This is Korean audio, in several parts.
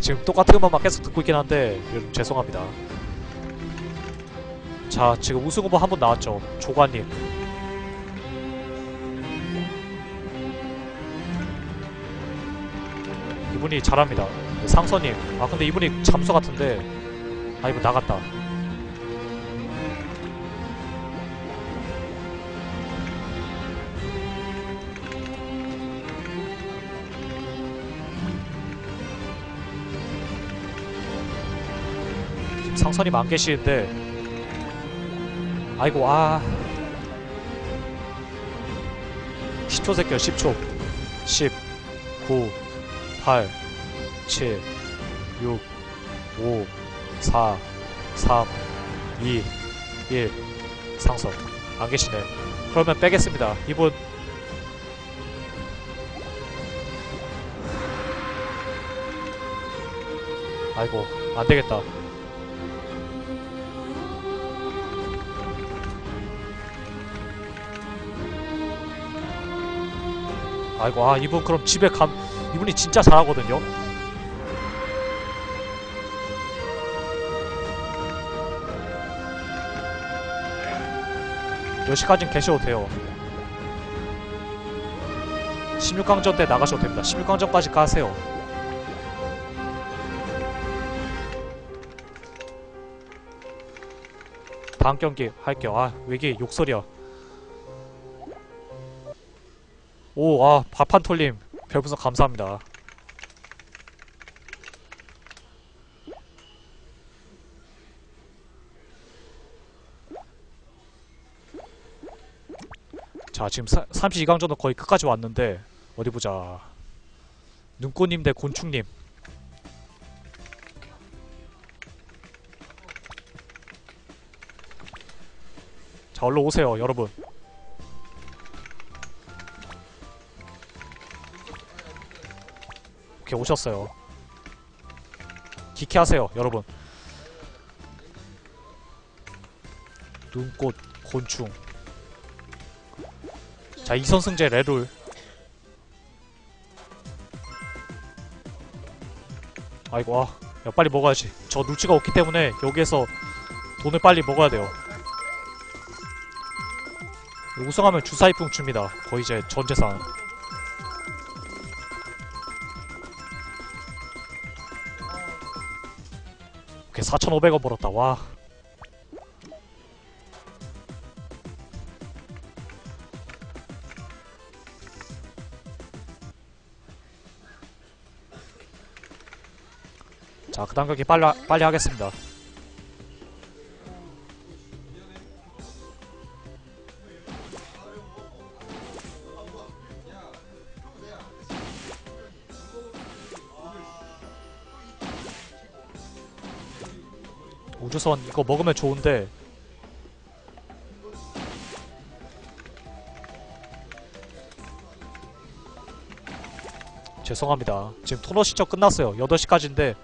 지금 똑같은 것만 계속 듣고 있긴 한데 죄송합니다. 자 지금 우승 후보 한 분 나왔죠. 조관님. 이분이 잘합니다. 상선님. 아 근데 이분이 잠수 같은데 아 이분 나갔다. 상선님 안 계시는데. 아이고 아. 10초 새끼야 10초. 10 9 8 7 6 5 4 3 2 1 상선 안 계시네. 그러면 빼겠습니다. 이분. 아이고 안 되겠다 아이고 아 이분 그럼 집에 감 이분이 진짜 잘하거든요. 몇 시까진 계셔도 돼요. 16강전 때 나가셔도 됩니다. 16강전까지 가세요. 다음 경기 할게요. 아왜 이게 욕설이야 오, 아, 밥한톨님, 별풍선 감사합니다. 자, 지금 32강전도 거의 끝까지 왔는데, 어디 보자. 눈꽃님 대 곤충님. 자, 얼른 오세요, 여러분. 오케이 오셨어요. 기캐하세요 여러분. 눈꽃 곤충. 자 이선승제 레룰 아이고 아, 야 빨리 먹어야지. 저 눈치가 없기 때문에 여기에서 돈을 빨리 먹어야 돼요. 우승하면 주사위풍 줍니다. 거의 이제 전 재산 4,500원 벌었다 와 자, 그 다음 경기 빨리, 하- 빨리 하겠습니다. 우주선 이거 먹으면 좋은데 죄송합니다. 지금 토너 시청 끝났어요. 8시까지인데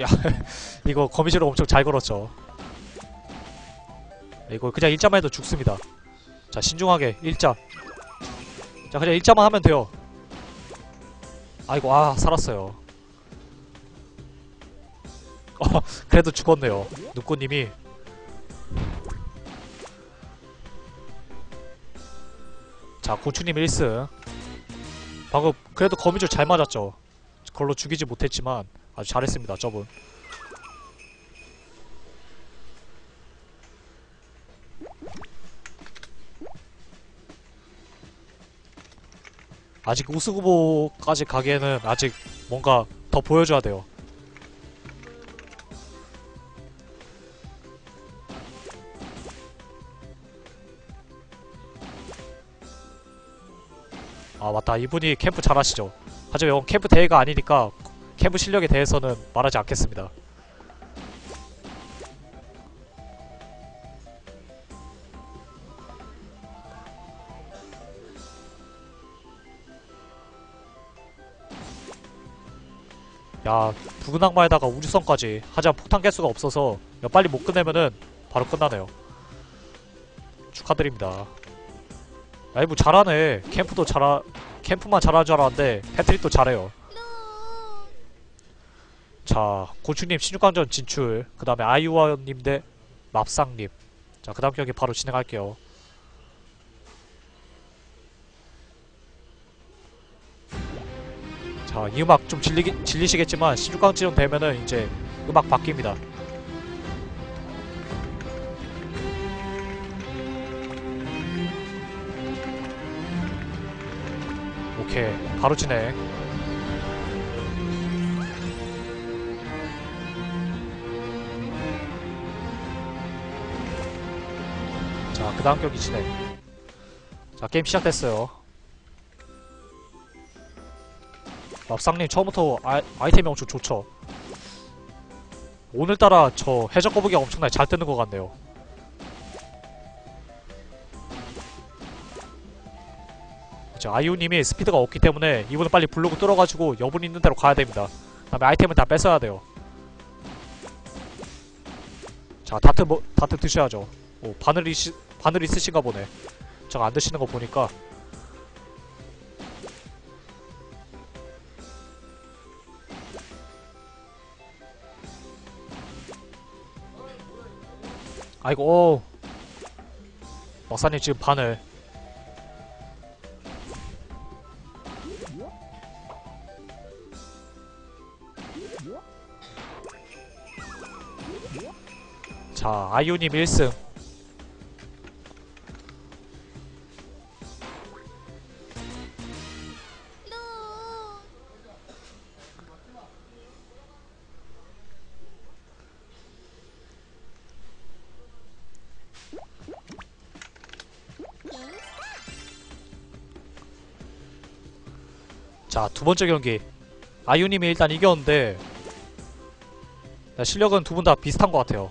야 이거 거미줄 엄청 잘 걸었죠. 이거 그냥 일자만 해도 죽습니다. 자 신중하게 일자. 자 그냥 일자만 하면 돼요. 아이고 아 살았어요. 어 그래도 죽었네요. 눈꽃님이 자 고추님 1승 방금 그래도 거미줄 잘 맞았죠. 그걸로 죽이지 못했지만 아주 잘했습니다 저분. 아직 우승 후보까지 가기에는 아직 뭔가 더 보여줘야 돼요. 아 맞다. 이분이 캠프 잘하시죠. 하지만 이건 캠프 대회가 아니니까 캐브 실력에 대해서는 말하지 않겠습니다. 야 붉은 악마에다가 우주선까지 하지만 폭탄 개수가 없어서 야, 빨리 못 끝내면은 바로 끝나네요. 축하드립니다. 라이브 잘하네. 캠프도 잘하 캠프만 잘하는 줄 알았는데 패트릭도 잘해요. 자 고추님 16강전 진출 그 다음에 아이유아님 대 맙상님 자 그 다음 경기 바로 진행할게요 자, 이 음악 좀 질리기, 질리시겠지만 16강쯤 되면은 이제 음악 바뀝니다. 오케이, 바로 진행. 그 다음 경기 진행. 자, 게임 시작됐어요. 맙상님 처음부터 아, 아이템이 엄청 좋죠. 오늘따라 저 해적 거북이가 엄청나게 잘 뜨는 것 같네요. 이제 아이유님이 스피드가 없기 때문에 이분은 빨리 블로그 뚫어가지고 여분 있는 대로 가야 됩니다. 그 다음에 아이템은 다 뺏어야 돼요. 자 다트 뭐 다트 드셔야죠. 오 바늘 이 시 바늘 있으신가 보네. 제가 안 드시는 거 보니까. 아이고 오. 박사님 지금 바늘. 자 아이유님 1승 자 두 번째 경기. 아이유님이 일단 이겼는데 자, 실력은 두 분 다 비슷한 것 같아요.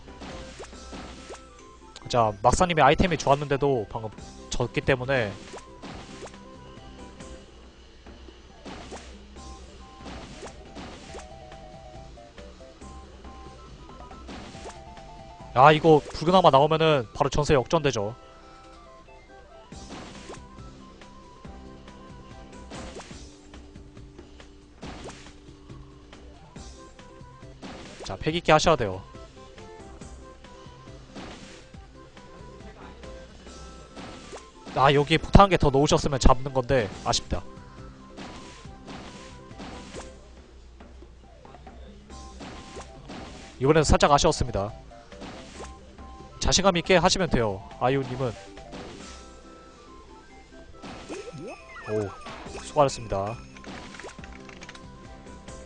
자 막사님의 아이템이 좋았는데도 방금 졌기 때문에. 야 이거 붉은아마 나오면은 바로 전세 역전되죠 자 패기있게 하셔야 돼요. 아 여기 폭탄 한 개 더 넣으셨으면 잡는 건데 아쉽다. 이번엔 살짝 아쉬웠습니다. 자신감 있게 하시면 돼요 아이유님은. 오 수고하셨습니다.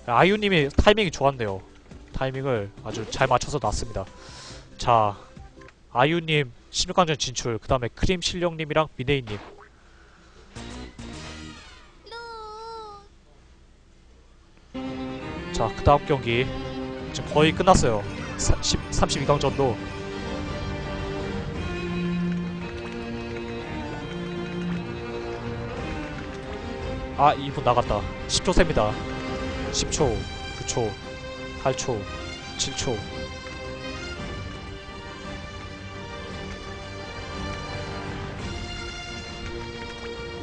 아이유님이 타이밍이 좋았네요 타이밍을 아주 잘 맞춰서 놨습니다. 자 아이유님 16강전 진출 그 다음에 크림 실령님이랑 미네이님. 자 그 다음 경기 지금 거의 끝났어요. 30, 32강전도. 아 2분 나갔다. 10초 셉니다. 10초 9초 8초 7초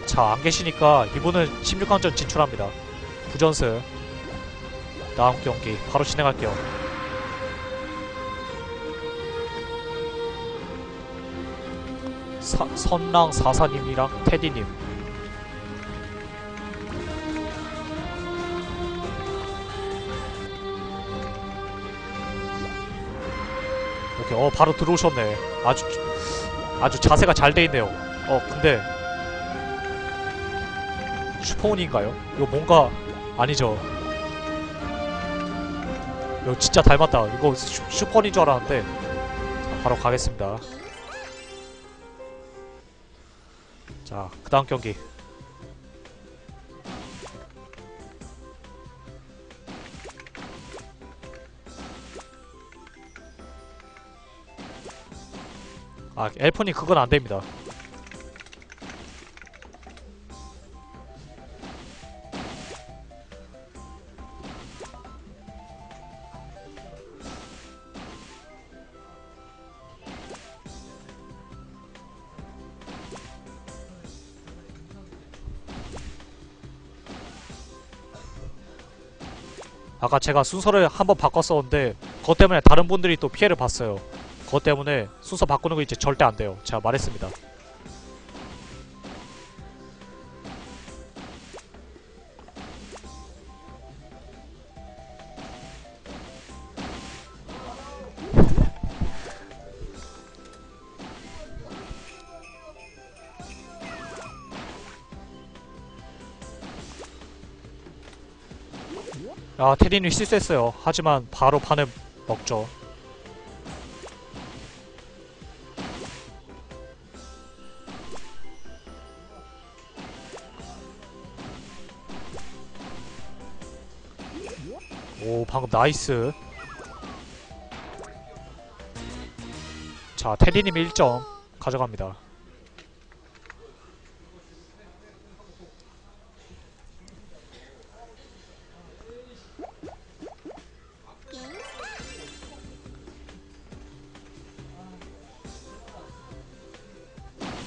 자, 안 계시니까 이분은 16강전 진출합니다. 부전승. 다음 경기 바로 진행할게요. 사, 선랑 사사님이랑 테디님. 어, 바로 들어오셨네. 아주, 아주 자세가 잘 돼 있네요. 어, 근데 슈퍼운인가요? 이거 뭔가 아니죠. 이거 진짜 닮았다. 이거 슈, 슈퍼운인 줄 알았는데 자, 바로 가겠습니다. 자, 그 다음 경기. 아 엘폰이 그건 안됩니다. 아까 제가 순서를 한번 바꿨었는데 그것 때문에 다른 분들이 또 피해를 봤어요. 그것 때문에 순서 바꾸는 거 이제 절대 안 돼요. 제가 말했습니다. 아, 테디님 실수했어요. 하지만 바로 판을 먹죠. 방금 나이스. 자, 테디님 1점 가져갑니다.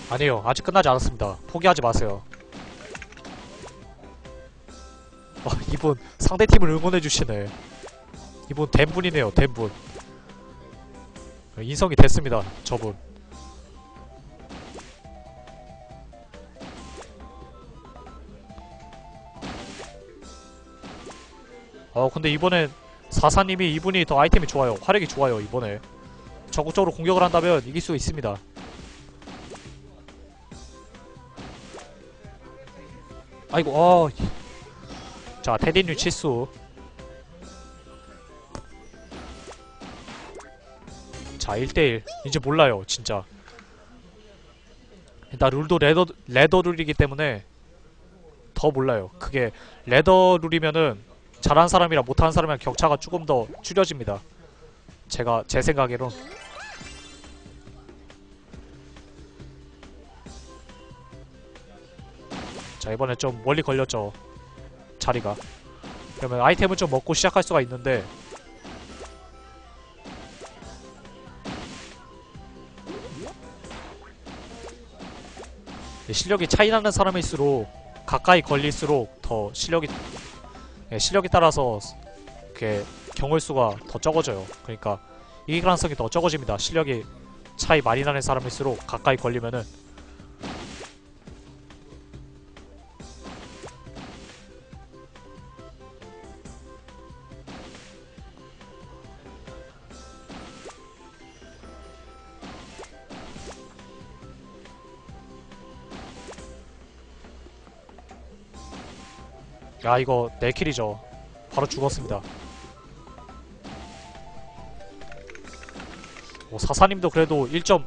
아니요, 아직 끝나지 않았습니다. 포기하지 마세요. 아, 이분 상대팀을 응원해주시네. 이분 된 분이네요, 된 분. 인성이 됐습니다, 저분. 어, 근데 이번엔 사사님이 이분이 더 아이템이 좋아요. 화력이 좋아요, 이번에. 적극적으로 공격을 한다면 이길 수 있습니다. 아이고, 어. 자, 테디님 치수. 자, 1대1. 이제 몰라요, 진짜. 일단 룰도 레더, 레더 룰이기 때문에 더 몰라요. 그게 레더 룰이면은 잘한 사람이랑 못하는 사람이랑 격차가 조금 더 줄여집니다. 제가 제 생각에론 자 이번에 좀 멀리 걸렸죠 자리가 그러면 아이템을 좀 먹고 시작할 수가 있는데 실력이 차이 나는 사람일수록 가까이 걸릴수록 더 실력이 예, 실력에 따라서 그 경월 수가 더 적어져요. 그러니까 이길 가능성이 더 적어집니다. 실력이 차이 많이 나는 사람일수록 가까이 걸리면은 야 이거 내 킬이죠. 바로 죽었습니다. 오, 사사님도 그래도 1점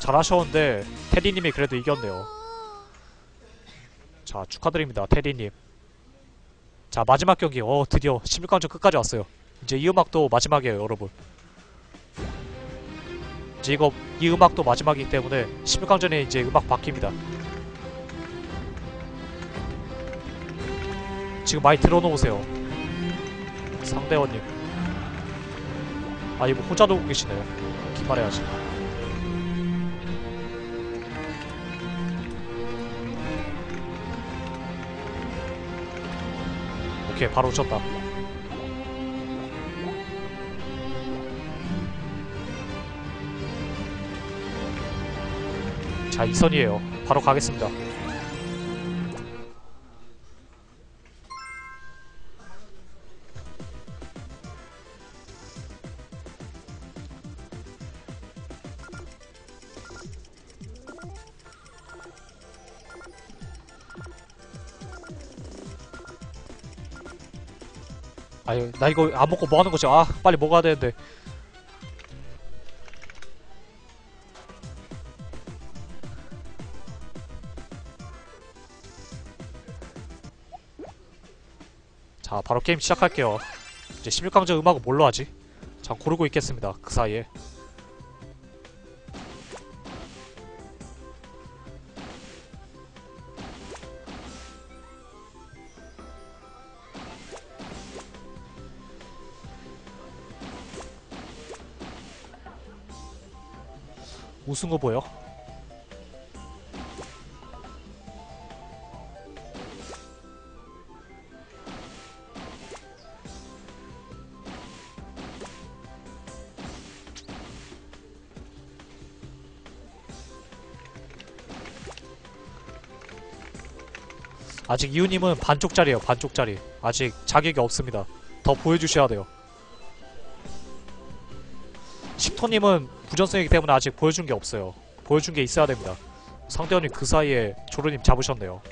잘하셨는데 테디님이 그래도 이겼네요. 자 축하드립니다 테디님. 자 마지막 경기 어 드디어 16강전 끝까지 왔어요. 이제 이 음악도 마지막이에요 여러분. 이제 이거 이 음악도 마지막이기 때문에 16강전에 이제 음악 바뀝니다. 지금 많이 들어놓으세요. 상대원님. 아, 이거 혼자 두고 계시네요. 기말해야지. 오케이, 바로 오셨다. 자, 이선이에요. 바로 가겠습니다. 나 이거 안 먹고 뭐 하는 거지? 아 빨리 먹어야 되는데. 자 바로 게임 시작할게요. 이제 16강전 음악은 뭘로 하지? 자 고르고 있겠습니다 그 사이에 쓴 거 보여? 아직 이유님은 반쪽짜리에요 반쪽짜리. 아직 자격이 없습니다. 더 보여주셔야 돼요. 식토님은 부전성이기 때문에 아직 보여준 게 없어요. 보여준 게 있어야 됩니다. 상대원님 그 사이에 조르님 잡으셨네요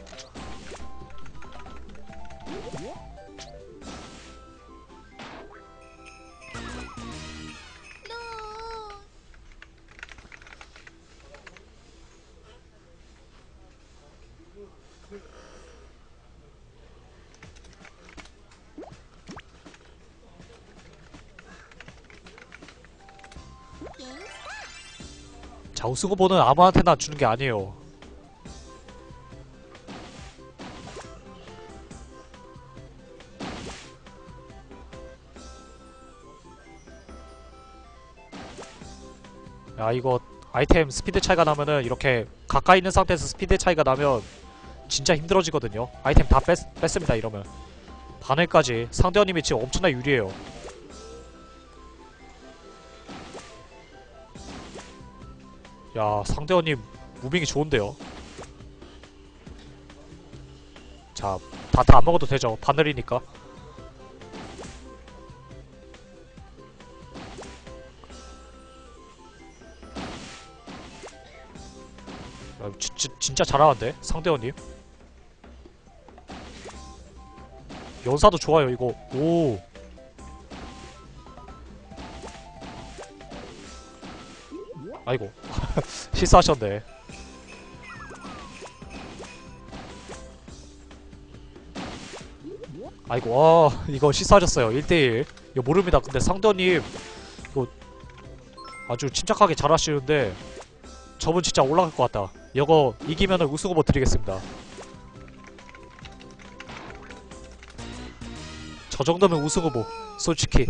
우승 후보는 아무한테나 주는 게 아니에요. 야 이거 아이템 스피드 차이가 나면은 이렇게 가까이 있는 상태에서 스피드 차이가 나면 진짜 힘들어지거든요. 아이템 다 뺐, 뺐습니다 이러면. 반회까지. 상대원님이 지금 엄청나 유리해요 야 상대원님 무빙이 좋은데요? 자다다안 먹어도 되죠. 바늘이니까. 야, 지, 지, 진짜 잘하는데? 상대원님? 연사도 좋아요 이거. 오. 아이고 실수하셨네. 아이고 아 이거 실수하셨어요. 1대1 이거 모릅니다. 근데 상대원님 이거 아주 침착하게 잘하시는데 저분 진짜 올라갈 것 같다. 이거 이기면은 우승 후보 드리겠습니다. 저 정도면 우승 후보 솔직히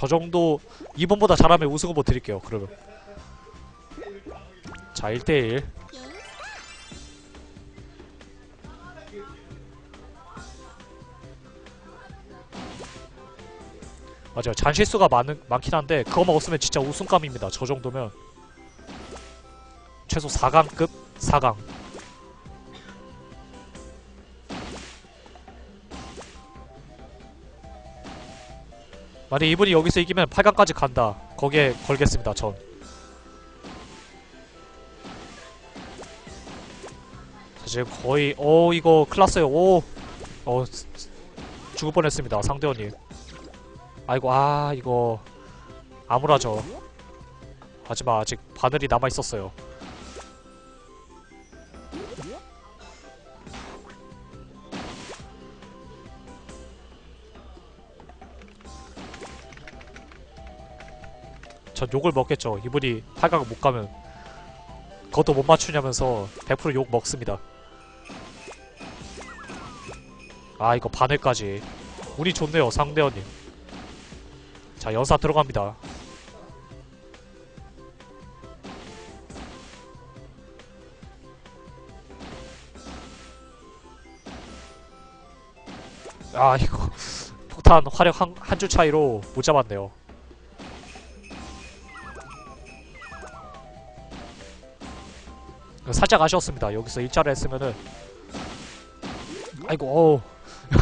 저 정도 이번보다 잘하면 우승 후보 드릴게요 그러면. 자 1대1 맞아요. 잔실수가 많은, 많긴 한데 그거 먹었으면 진짜 우승감입니다. 저 정도면. 최소 4강급 4강 만약 이분이 여기서 이기면 8강까지 간다. 거기에 걸겠습니다 전. 사실 거의 어 이거 클났어요 오 어 죽을 뻔했습니다 상대원님 아이고 아 이거. 아무라죠. 하지만 아직 바늘이 남아있었어요 전 욕을 먹겠죠. 이분이 8강 못 가면. 그것도 못 맞추냐면서 100%욕 먹습니다. 아 이거 바늘까지. 운이 좋네요 상대원님. 자 연사 들어갑니다. 아 이거 폭탄 화력 한 한 줄 차이로 못 잡았네요 살짝 아쉬웠습니다 여기서 일자를 했으면은 아이고 어우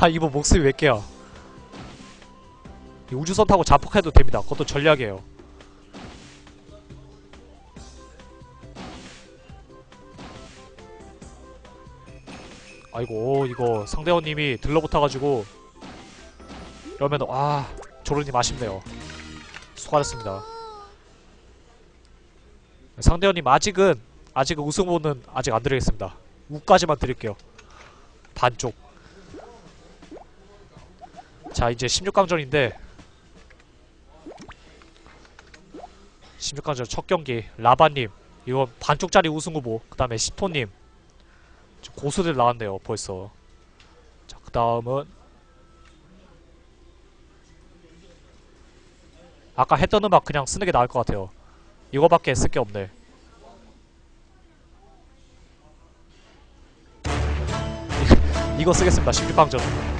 야 이거 목숨이 몇 개야 이 우주선 타고 자폭해도 됩니다. 그것도 전략이에요. 아이고 이거 상대원님이 들러붙어가지고 이러면 아 조르님 아쉽네요. 수고하셨습니다. 상대원님 아직은 아직은 우승보는 아직 안 드리겠습니다. 우까지만 드릴게요. 반쪽. 자 이제 16강전인데 16강전 첫 경기 라바님 이건 반쪽짜리 우승 후보 그 다음에 시토님 고수들 나왔네요 벌써 자 그 다음은 아까 했던 음악 그냥 쓰는 게 나을 것 같아요 이거밖에 쓸 게 없네 이거 쓰겠습니다. 16강전